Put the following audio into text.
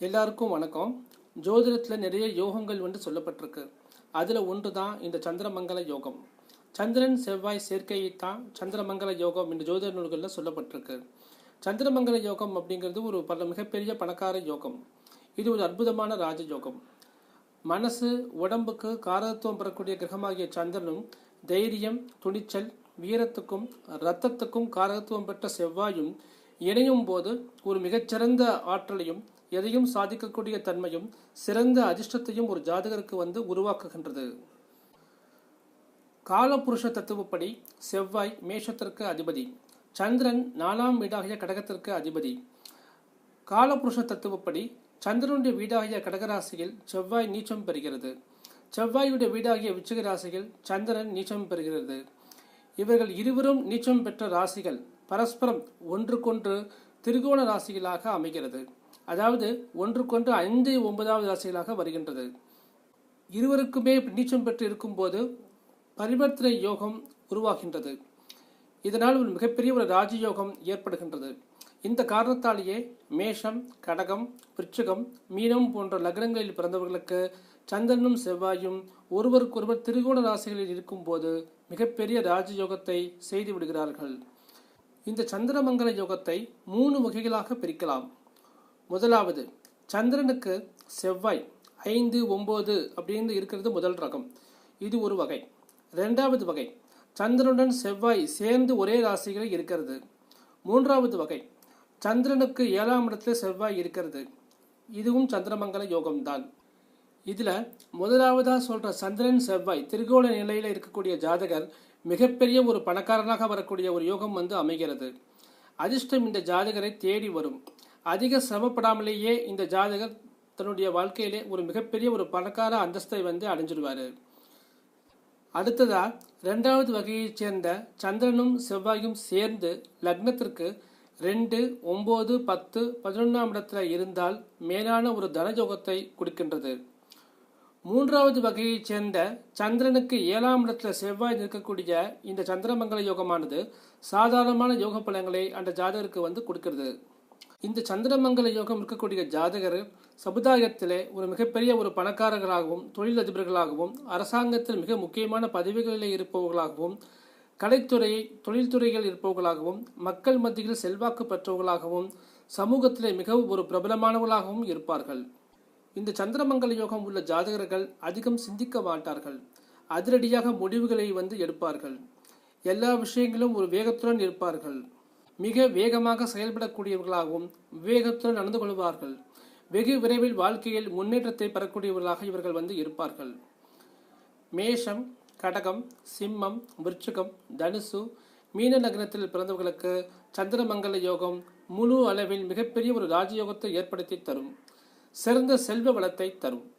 எல்லாருக்கும் வணக்கம். ஜோதிடத்தில் நிறைய யோகங்கள் வந்து சொல்லப்பட்டிருக்கு. அதில் ஒன்று தான் இந்த சந்திரமங்கல யோகம். சந்திரன் செவ்வாய் சேர்க்கையை தான் சந்திரமங்கல யோகம் இந்த ஜோதிட நூல்களில் சொல்லப்பட்டிருக்கு. சந்திரமங்கல யோகம் அப்படிங்கிறது ஒரு பல மிகப்பெரிய பணக்கார யோகம். இது ஒரு அற்புதமான ராஜ யோகம் மனசு உடம்புக்கு காரகத்துவம் பெறக்கூடிய கிரகமாகிய சந்திரனும் தைரியம் துணிச்சல் வீரத்துக்கும் இரத்தத்துக்கும் காரகத்துவம் பெற்ற செவ்வாயும் இணையும் போது ஒரு மிகச்சிறந்த ஆற்றலையும் எதையும் சாதிக்கக்கூடிய தன்மையும் சிறந்த அதிர்ஷ்டத்தையும் ஒரு ஜாதகருக்கு வந்து உருவாக்குகின்றது. காலபுருஷ தத்துவப்படி செவ்வாய் மேஷத்திற்கு அதிபதி சந்திரன் நாலாம் வீடாகிய கடகத்திற்கு அதிபதி. காலபுருஷ தத்துவப்படி சந்திரனுடைய வீடாகிய கடகராசியில் செவ்வாய் நீச்சம் பெறுகிறது. செவ்வாயுடைய வீடாகிய விச்சிக ராசியில் சந்திரன் நீச்சம் பெறுகிறது. இவர்கள் இருவரும் நீச்சம் பெற்ற ராசிகள். பரஸ்பரம் ஒன்றுக்கொன்று திரிகோண ராசிகளாக அமைகிறது. அதாவது ஒன்றுக்கொன்று ஐந்து ஒன்பதாவது ராசிகளாக வருகின்றது. இருவருக்குமே நீச்சம் பெற்று இருக்கும்போது பரிவர்த்தனை யோகம் உருவாகின்றது. இதனால் ஒரு மிகப்பெரிய ஒரு ராஜயோகம் ஏற்படுகின்றது. இந்த காரணத்தாலேயே மேஷம் கடகம் விருச்சிகம் மீனம் போன்ற லக்னங்களில் பிறந்தவர்களுக்கு சந்திரனும் செவ்வாயும் ஒருவருக்கொருவர் திரிகோண ராசிகளில் இருக்கும்போது மிகப்பெரிய ராஜயோகத்தை செய்து விடுகிறார்கள். இந்த சந்திரமங்கல யோகத்தை மூணு வகைகளாக பிரிக்கலாம். முதலாவது சந்திரனுக்கு செவ்வாய் ஐந்து ஒம்பது அப்படின்னு இருக்கிறது முதல் ரகம். இது ஒரு வகை. ரெண்டாவது வகை சந்திரனுடன் செவ்வாய் சேர்ந்து ஒரே ராசிகள் இருக்கிறது. மூன்றாவது வகை சந்திரனுக்கு ஏழாம் இடத்துல செவ்வாய் இருக்கிறது. இதுவும் சந்திரமங்கல யோகம்தான். இதுல முதலாவதா சொல்ற சந்திரன் செவ்வாய் திருகோண நிலையில இருக்கக்கூடிய ஜாதகர் மிகப்பெரிய ஒரு பணக்காரனாக வரக்கூடிய ஒரு யோகம் வந்து அமைகிறது. அதிர்ஷ்டம் இந்த ஜாதகரை தேடி வரும். அதிக சிரமப்படாமலேயே இந்த ஜாதகர் தன்னுடைய வாழ்க்கையிலே ஒரு மிகப்பெரிய ஒரு பணக்கார அந்தஸ்தை வந்து அடைஞ்சிடுவார். அடுத்ததா ரெண்டாவது வகையைச் சேர்ந்த சந்திரனும் செவ்வாயும் சேர்ந்து லக்னத்திற்கு ரெண்டு ஒம்பது பத்து பதினொன்றாம் இடத்துல இருந்தால் மேலான ஒரு தனஜோகத்தை கொடுக்கின்றது. மூன்றாவது வகையைச் சேர்ந்த சந்திரனுக்கு ஏழாம் இடத்துல செவ்வாய் நிற்கக்கூடிய இந்த சந்திரமங்கல யோகமானது சாதாரணமான யோக பலங்களை அந்த ஜாதகருக்கு வந்து கொடுக்கிறது. இந்த சந்திரமங்கல யோகம் இருக்கக்கூடிய ஜாதகர் சமுதாயத்திலே ஒரு மிகப்பெரிய ஒரு பணக்காரர்களாகவும் தொழிலதிபர்களாகவும் அரசாங்கத்தில் மிக முக்கியமான பதவிகளில் இருப்பவர்களாகவும் கலைத்துறை தொழில்துறைகள் இருப்பவர்களாகவும் மக்கள் மத்தியில் செல்வாக்கு பெற்றவர்களாகவும் சமூகத்திலே மிகவும் ஒரு பிரபலமானவர்களாகவும் இருப்பார்கள். இந்த சந்திரமங்கல யோகம் உள்ள ஜாதகர்கள் அதிகம் சிந்திக்க மாட்டார்கள். அதிரடியாக முடிவுகளை வந்து எடுப்பார்கள். எல்லா விஷயங்களும் ஒரு வேகத்துடன் இருப்பார்கள். மிக வேகமாக செயல்படக்கூடியவர்களாகவும் விவேகத்துடன் நடந்து கொள்வார்கள். வெகு விரைவில் வாழ்க்கையில் முன்னேற்றத்தை பெறக்கூடியவர்களாக இவர்கள் வந்து இருப்பார்கள். மேஷம் கடகம் சிம்மம் விருச்சிகம் தனுசு மீன நகரத்தில் பிறந்தவர்களுக்கு சந்திரமங்கல யோகம் முழு அளவில் மிகப்பெரிய ஒரு ராஜயோகத்தை ஏற்படுத்தி தரும். சிறந்த செல்வ வளத்தை தரும்.